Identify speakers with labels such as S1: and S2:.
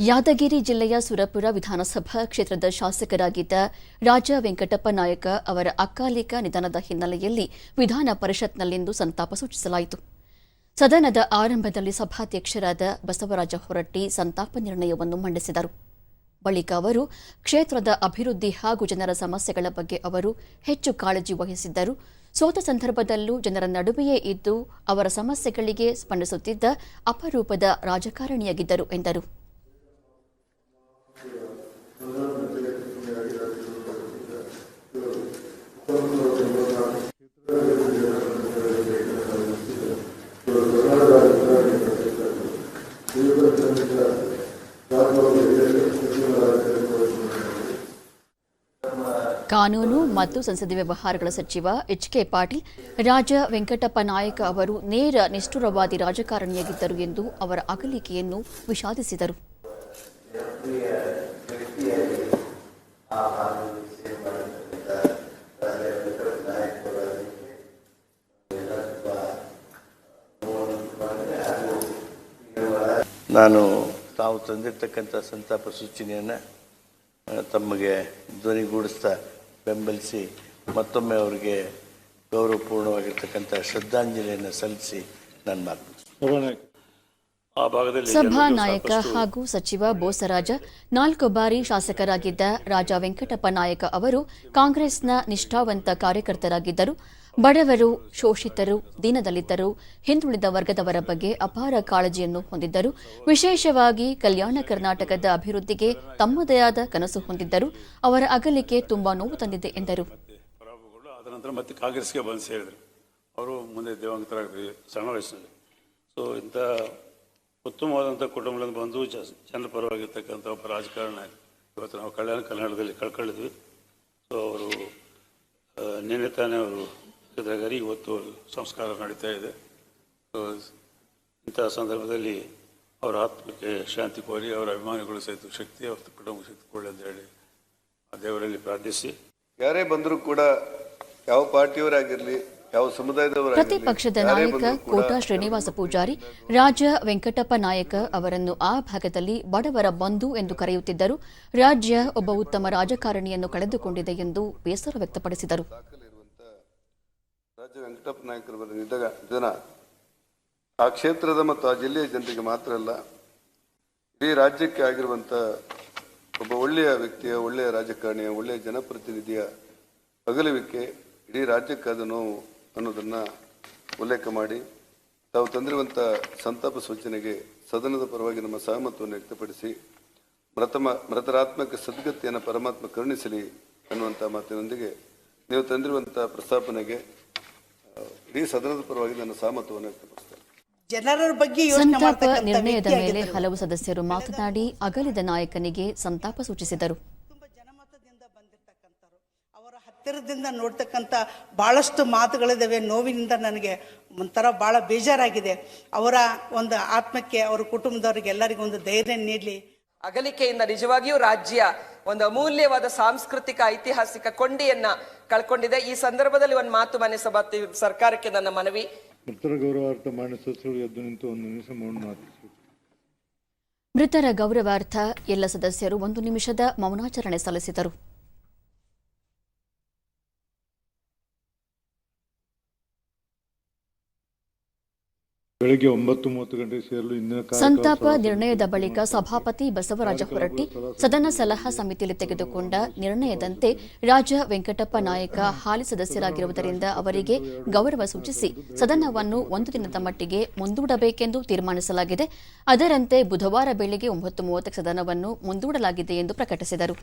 S1: ಯಾದಗಿರಿ ಜಿಲ್ಲೆಯ ಸುರಪುರ ವಿಧಾನಸಭಾ ಕ್ಷೇತ್ರದ ಶಾಸಕರಾಗಿದ್ದ ರಾಜ ವೆಂಕಟಪ್ಪ ನಾಯಕ ಅವರ ಅಕಾಲಿಕ ನಿಧನದ ಹಿನ್ನೆಲೆಯಲ್ಲಿ ವಿಧಾನ ಪರಿಷತ್ನಲ್ಲಿಂದು ಸಂತಾಪ ಸೂಚಿಸಲಾಯಿತು. ಸದನದ ಆರಂಭದಲ್ಲಿ ಸಭಾಧ್ಯಕ್ಷರಾದ ಬಸವರಾಜ ಹೊರಟ್ಟಿ ಸಂತಾಪ ನಿರ್ಣಯವನ್ನು ಮಂಡಿಸಿದರು. ಬಳಿಕ ಅವರು ಕ್ಷೇತ್ರದ ಅಭಿವೃದ್ಧಿ ಹಾಗೂ ಜನರ ಸಮಸ್ಯೆಗಳ ಬಗ್ಗೆ ಅವರು ಹೆಚ್ಚು ಕಾಳಜಿ ವಹಿಸಿದ್ದರು. ಸೋತ ಸಂದರ್ಭದಲ್ಲೂ ಜನರ ನಡುವೆಯೇ ಇದ್ದು ಅವರ ಸಮಸ್ಯೆಗಳಿಗೆ ಸ್ಪಂದಿಸುತ್ತಿದ್ದ ಅಪರೂಪದ ರಾಜಕಾರಣಿಯಾಗಿದ್ದರು ಎಂದರು. ಕಾನೂನು ಮತ್ತು ಸಂಸದೀಯ ವ್ಯವಹಾರಗಳ ಸಚಿವ ಎಚ್ ಕೆ ಪಾಟೀಲ್ ರಾಜ ವೆಂಕಟಪ್ಪ ನಾಯಕ ಅವರು ನೇರ ನಿಷ್ಠುರವಾದಿ ರಾಜಕಾರಣಿಯಾಗಿದ್ದರು ಎಂದು ಅವರ ಅಗಲಿಕೆಯನ್ನು ವಿಷಾದಿಸಿದರು.
S2: ನಾನು ತಾವು ತಂದಿರತಕ್ಕಂಥ ಸಂತಾಪ ಸೂಚನೆಯನ್ನು ತಮಗೆ ಧ್ವನಿಗೂಡಿಸ್ತಾ ಬೆಂಬಲಿಸಿ ಮತ್ತೊಮ್ಮೆ ಅವರಿಗೆ ಗೌರವಪೂರ್ಣವಾಗಿರ್ತಕ್ಕಂಥ ಶ್ರದ್ಧಾಂಜಲಿಯನ್ನು ಸಲ್ಲಿಸಿ ನನ್ನ ಮಾತು.
S3: ಆ ಭಾಗದಲ್ಲಿ
S1: ಸಭಾ ನಾಯಕ ಹಾಗೂ ಸಚಿವ ಬೋಸರಾಜ ನಾಲ್ಕು ಬಾರಿ ಶಾಸಕರಾಗಿದ್ದ ರಾಜಾ ವೆಂಕಟಪ್ಪ ನಾಯಕ ಅವರು ಕಾಂಗ್ರೆಸ್ನ ನಿಷ್ಠಾವಂತ ಕಾರ್ಯಕರ್ತರಾಗಿದ್ದರು ಬಡವರು, ಶೋಷಿತರು, ದೀನದಲಿತರು, ಹಿಂದುಳಿದ ವರ್ಗದವರ ಬಗ್ಗೆ ಅಪಾರ ಕಾಳಜಿಯನ್ನು ಹೊಂದಿದ್ದರು. ವಿಶೇಷವಾಗಿ ಕಲ್ಯಾಣ ಕರ್ನಾಟಕದ ಅಭಿವೃದ್ಧಿಗೆ ತಮ್ಮದೇ ಆದ ಕನಸು ಹೊಂದಿದ್ದರು. ಅವರ ಅಗಲಿಕೆ ತುಂಬಾ ನೋವು ತಂದಿದೆ ಎಂದರು.
S3: ಮತ್ತೆ ಕಾಂಗ್ರೆಸ್ಗೆ ಬಂದು ಸೇರಿದರು. ಅವರು ಮುಂದೆ ದೇವಾಂಗತರಾಗ್ತೀವಿ ಸಣ್ಣ ವಯಸ್ಸಿನಲ್ಲಿ. ಸೊ ಇಂಥ ಉತ್ತಮವಾದಂಥ ಕುಟುಂಬದಿಂದ ಬಂದು ಜನರ ಪರವಾಗಿರ್ತಕ್ಕಂಥ ಒಬ್ಬ ರಾಜಕಾರಣ ಇವತ್ತು ನಾವು ಕಲ್ಯಾಣ ಕರ್ನಾಟಕದಲ್ಲಿ ಕಳ್ಕೊಳ್ಳಿದ್ವಿ. ಸೊ ಅವರು ನಿನ್ನೆ ತಾನೇ ಅವರು ಇದ್ರಾಗರಿ ಇವತ್ತು ಸಂಸ್ಕಾರ ನಡೀತಾ ಇದೆ. ಸೊ ಇಂಥ ಸಂದರ್ಭದಲ್ಲಿ ಅವರ ಆತ್ಮಕ್ಕೆ ಶಾಂತಿ ಕೋರಿ ಅವರ ಅಭಿಮಾನಿಗಳು ಸಹಿತ ಶಕ್ತಿ ಅವರ ಕುಟುಂಬ ಶಕ್ತಿ ಕೊಡಲಿ ಅಂತ ಹೇಳಿ ಆ ದೇವರಲ್ಲಿ ಪ್ರಾರ್ಥಿಸಿ.
S4: ಯಾರೇ ಬಂದರೂ ಕೂಡ ಯಾವ ಪಾರ್ಟಿಯವರಾಗಿರಲಿ ಯಾವ ಸಮುದಾಯದವರಾಗಿರ್ಲಿ
S1: ಪ್ರತಿಪಕ್ಷದ ನಾಯಕ ಕೋಟಾ ಶ್ರೀನಿವಾಸ ಪೂಜಾರಿ ರಾಜ ವೆಂಕಟಪ್ಪ ನಾಯಕ ಅವರನ್ನು ಆ ಭಾಗದಲ್ಲಿ ಬಡವರ ಬಂಧು ಎಂದು ಕರೆಯುತ್ತಿದ್ದರು. ರಾಜ್ಯ ಒಬ್ಬ ಉತ್ತಮ ರಾಜಕಾರಣಿಯನ್ನು ಕಳೆದುಕೊಂಡಿದೆ ಎಂದು ಬೇಸರ ವ್ಯಕ್ತಪಡಿಸಿದರು.
S4: ದಾಖಲಿರುವಂತ ರಾಜ ವೆಂಕಟಪ್ಪ ನಾಯಕರು ನಿಧನ ಜನ, ಆ ಕ್ಷೇತ್ರದ ಮತ್ತು ಆ ಜಿಲ್ಲೆಯ ಜನರಿಗೆ ಮಾತ್ರ ಅಲ್ಲ, ಇಡೀ ರಾಜ್ಯಕ್ಕೆ ಆಗಿರುವಂತ ಒಬ್ಬ ಒಳ್ಳೆಯ ವ್ಯಕ್ತಿಯ, ಒಳ್ಳೆಯ ರಾಜಕಾರಣಿಯ, ಒಳ್ಳೆಯ ಜನಪ್ರತಿನಿಧಿಯ ಅಗಲುವಿಕೆ ಇಡೀ ರಾಜ್ಯಕ್ಕಾದ ನೋವು ಅನ್ನೋದನ್ನ ಉಲ್ಲೇಖ ಮಾಡಿ, ತಾವು ತಂದಿರುವಂಥ ಸಂತಾಪ ಸೂಚನೆಗೆ ಸದನದ ಪರವಾಗಿ ನಮ್ಮ ಸಹಮತವನ್ನು ವ್ಯಕ್ತಪಡಿಸಿ, ಮೃತಮ, ಮೃತರಾತ್ಮಕ ಸದ್ಗತಿಯನ್ನು ಪರಮಾತ್ಮ ಕರುಣಿಸಲಿ ಅನ್ನುವಂಥ ಮಾತಿನೊಂದಿಗೆ, ನೀವು ತಂದಿರುವಂಥ ಪ್ರಸ್ತಾಪನೆಗೆ ಇಡೀ ಸದನದ ಪರವಾಗಿ ನನ್ನ ಸಹಮತವನ್ನು ವ್ಯಕ್ತಪಡಿಸ್ತೇನೆ.
S5: ಜನರ ಬಗ್ಗೆ ಯೋಚನೆ
S1: ಸಂತಾಪ ನಿರ್ಣಯದ ಮೇಲೆ ಹಲವು ಸದಸ್ಯರು ಮಾತನಾಡಿ ಅಗಲಿದ ನಾಯಕನಿಗೆ ಸಂತಾಪ ಸೂಚಿಸಿದರು.
S5: ತುಂಬಾ ಜನಮತದಿಂದ ಬಂದಿರತಕ್ಕಂಥವ್ರು. ಅವರ ಹತ್ತಿರದಿಂದ ನೋಡ್ತಕ್ಕಂಥ ಬಹಳಷ್ಟು ಮಾತುಗಳಿದ್ದಾವೆ ನೋವಿನಿಂದ ನನಗೆ ಒಂಥರ ಬಹಳ ಬೇಜಾರಾಗಿದೆ. ಅವರ ಒಂದು ಆತ್ಮಕ್ಕೆ ಅವರ ಕುಟುಂಬದವರಿಗೆ ಎಲ್ಲರಿಗೂ ಒಂದು ಧೈರ್ಯ ನೀಡಲಿ.
S6: ಅಗಲಿಕೆಯಿಂದ ನಿಜವಾಗಿಯೂ ರಾಜ್ಯ ಒಂದು ಅಮೂಲ್ಯವಾದ ಸಾಂಸ್ಕೃತಿಕ ಐತಿಹಾಸಿಕ ಕೊಂಡಿಯನ್ನ ಕಳ್ಕೊಂಡಿದೆ. ಈ ಸಂದರ್ಭದಲ್ಲಿ ಒಂದು ಮಾತು ಮನೆ ಸಭಾ ಸರ್ಕಾರಕ್ಕೆ ನನ್ನ ಮನವಿ.
S7: ಮೃತರ ಗೌರವಾರ್ಥ ಸದಸ್ಯರು ಎದ್ದು ನಿಂತು ಒಂದು ನಿಮಿಷ ಮೌನ
S1: ಮೃತರ ಗೌರವಾರ್ಥ ಎಲ್ಲ ಸದಸ್ಯರು ಒಂದು ನಿಮಿಷದ ಮೌನಾಚರಣೆ ಸಲ್ಲಿಸಿದರು.
S7: ಬೆಳಗ್ಗೆ ಒಂಬತ್ತು ಮೂವತ್ತು ಗಂಟೆಗೆ ಸೇರಲು ಇಂದಿನ
S1: ಸಂತಾಪ ನಿರ್ಣಯದ ಬಳಿಕ ಸಭಾಪತಿ ಬಸವರಾಜ ಹೊರಟ್ಟಿ ಸದನ ಸಲಹಾ ಸಮಿತಿಯಲ್ಲಿ ತೆಗೆದುಕೊಂಡ ನಿರ್ಣಯದಂತೆ ರಾಜ ವೆಂಕಟಪ್ಪ ನಾಯಕ ಹಾಲಿ ಸದಸ್ಯರಾಗಿರುವುದರಿಂದ ಅವರಿಗೆ ಗೌರವ ಸೂಚಿಸಿ ಸದನವನ್ನು ಒಂದು ದಿನದ ಮಟ್ಟಿಗೆ ಮುಂದೂಡಬೇಕೆಂದು ತೀರ್ಮಾನಿಸಲಾಗಿದೆ. ಅದರಂತೆ ಬುಧವಾರ ಬೆಳಗ್ಗೆ ಒಂಬತ್ತು ಮೂವತ್ತಕ್ಕೆ ಸದನವನ್ನು ಮುಂದೂಡಲಾಗಿದೆ ಎಂದು ಪ್ರಕಟಿಸಿದರು.